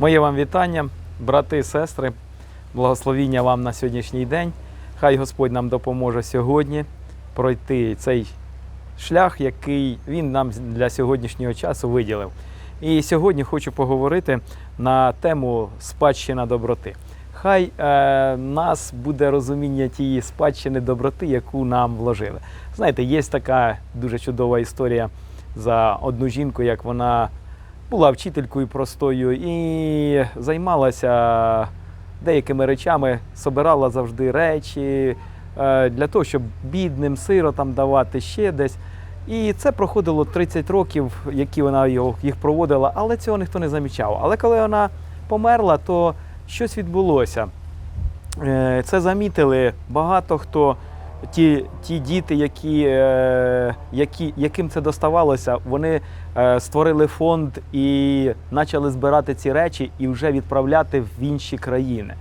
Моє вам вітання, брати і сестри, благословіння вам на сьогоднішній день. Хай Господь нам допоможе сьогодні пройти цей шлях, який Він нам для сьогоднішнього часу виділив. І сьогодні хочу поговорити на тему спадщина доброти. Хай е, нас буде розуміння тієї спадщини доброти, яку нам вложили. Знаєте, є така дуже чудова історія за одну жінку, як вона була вчителькою простою і займалася деякими речами, собирала завжди речі е, для того, щоб бідним сиротам давати ще десь. І це проходило 30 років, які вона їх проводила, але цього ніхто не замічав. Але коли вона померла, то щось відбулося. Е, Це замітили багато хто. Ті, ті діти, які, е, які, яким це доставалося, вони е, створили фонд і почали збирати ці речі і вже відправляти в інші країни.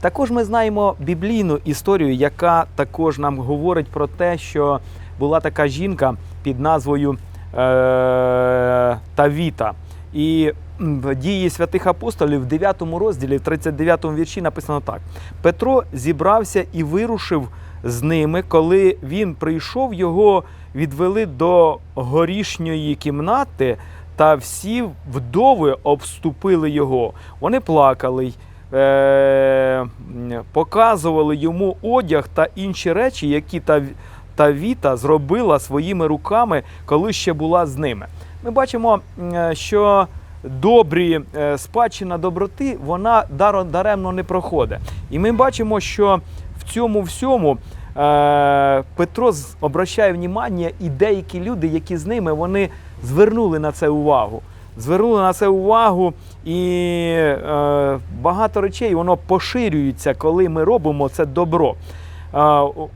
Також ми знаємо біблійну історію, яка також нам говорить про те, що була така жінка під назвою е, Тавіта. І в дії святих апостолів в 9 розділі, в 39 вірші написано так: Петро зібрався і вирушив з ними, коли він прийшов, його відвели до горішньої кімнати, та всі вдови обступили його. Вони плакали. Е, показували йому одяг та інші речі, які та, та Віта зробила своїми руками, коли ще була з ними. Ми бачимо, е, що добрі е, спадщина доброти вона даремно не проходить. І ми бачимо, що в цьому всьому е, Петро обращає внимання, і деякі люди, які з ними, вони звернули на це увагу. Звернули на це увагу, і е, багато речей воно поширюється, коли ми робимо це добро.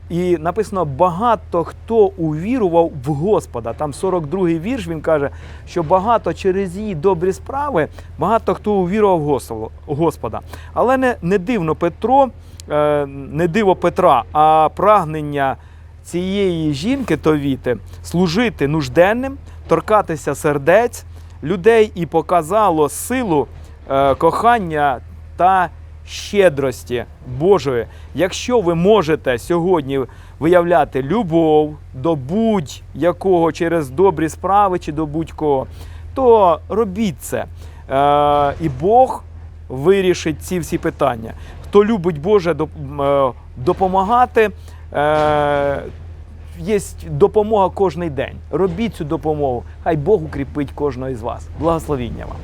І написано: багато хто увірував в Господа. Там 42-й вірш він каже, що багато через її добрі справи, багато хто увірував в Господа- Господа. Але не, не дивно Петро, е, не диво Петра, а прагнення цієї жінки Товіти служити нужденним, торкатися сердець людей і показало силу е, кохання та щедрості Божої. Якщо ви можете сьогодні виявляти любов до будь-якого через добрі справи чи до будь-кого, то робіть це. Е, і Бог вирішить ці всі питання. Хто любить Боже е, допомагати, е, є допомога кожний день. Робіть цю допомогу. Хай Бог укріпить кожного із вас. Благословіння вам.